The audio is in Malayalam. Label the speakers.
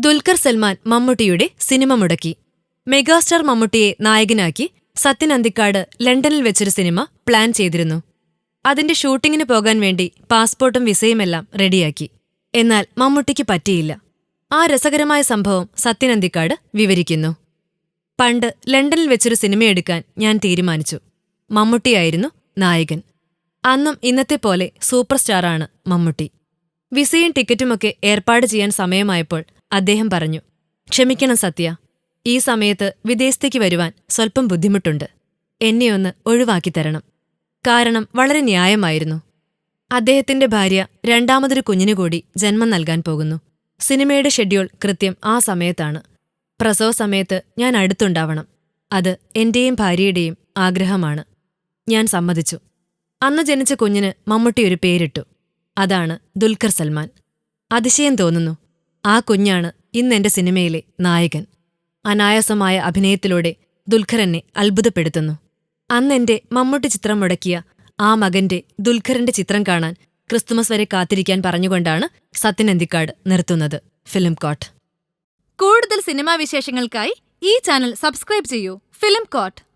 Speaker 1: ദുൽഖർ സൽമാൻ മമ്മൂട്ടിയുടെ സിനിമ മുടക്കി. മെഗാസ്റ്റാർ മമ്മൂട്ടിയെ നായകനാക്കി സത്യൻ അന്തിക്കാട് ലണ്ടനിൽ വെച്ചൊരു സിനിമ പ്ലാൻ ചെയ്തിരുന്നു. അതിന്റെ ഷൂട്ടിങ്ങിന് പോകാൻ വേണ്ടി പാസ്പോർട്ടും വിസയുമെല്ലാം റെഡിയാക്കി. എന്നാൽ മമ്മൂട്ടിക്ക് പറ്റിയില്ല. ആ രസകരമായ സംഭവം സത്യൻ അന്തിക്കാട് വിവരിക്കുന്നു. പണ്ട് ലണ്ടനിൽ വെച്ചൊരു സിനിമയെടുക്കാൻ ഞാൻ തീരുമാനിച്ചു. മമ്മൂട്ടിയായിരുന്നു നായകൻ. അന്നും ഇന്നത്തെ പോലെ സൂപ്പർ സ്റ്റാറാണ് മമ്മൂട്ടി. വിസയും ടിക്കറ്റുമൊക്കെ ഏർപ്പാട് ചെയ്യാൻ സമയമായപ്പോൾ അദ്ദേഹം പറഞ്ഞു ക്ഷമിക്കണം സത്യ. ഈ സമയത്ത് വിദേശത്തേക്ക് വരുവാൻ സ്വൽപ്പം ബുദ്ധിമുട്ടുണ്ട്. എന്നെ ഒന്ന് ഒഴിവാക്കി തരണം. കാരണം വളരെ ന്യായമായിരുന്നു. അദ്ദേഹത്തിന്റെ ഭാര്യ രണ്ടാമതൊരു കുഞ്ഞിനു കൂടി ജന്മം നൽകാൻ പോകുന്നു. സിനിമയുടെ ഷെഡ്യൂൾ കൃത്യം ആ സമയത്താണ്. പ്രസവ സമയത്ത് ഞാൻ അടുത്തുണ്ടാവണം. അത് എന്റെയും ഭാര്യയുടെയും ആഗ്രഹമാണ്. ഞാൻ സമ്മതിച്ചു. അന്ന് ജനിച്ച കുഞ്ഞിന് മമ്മൂട്ടി ഒരു പേരിട്ടു. അതാണ് ദുൽഖർ സൽമാൻ. അതിശയം തോന്നുന്നു. ആ കുഞ്ഞാണ് ഇന്നെന്റെ സിനിമയിലെ നായകൻ. അനായാസമായ അഭിനയത്തിലൂടെ ദുൽഖറെന്നെ അത്ഭുതപ്പെടുത്തുന്നു. അന്നെന്റെ മമ്മൂട്ടി ചിത്രം മുടക്കിയ ആ മകന്റെ ദുൽഖറിന്റെ ചിത്രം കാണാൻ ക്രിസ്തുമസ് വരെ കാത്തിരിക്കാൻ പറഞ്ഞുകൊണ്ടാണ് സത്യൻ അന്തിക്കാട് നിർത്തുന്നത്. Film court.
Speaker 2: കൂടുതൽ സിനിമാ വിശേഷങ്ങൾക്കായി ഈ ചാനൽ സബ്സ്ക്രൈബ് ചെയ്യൂ. Film coat.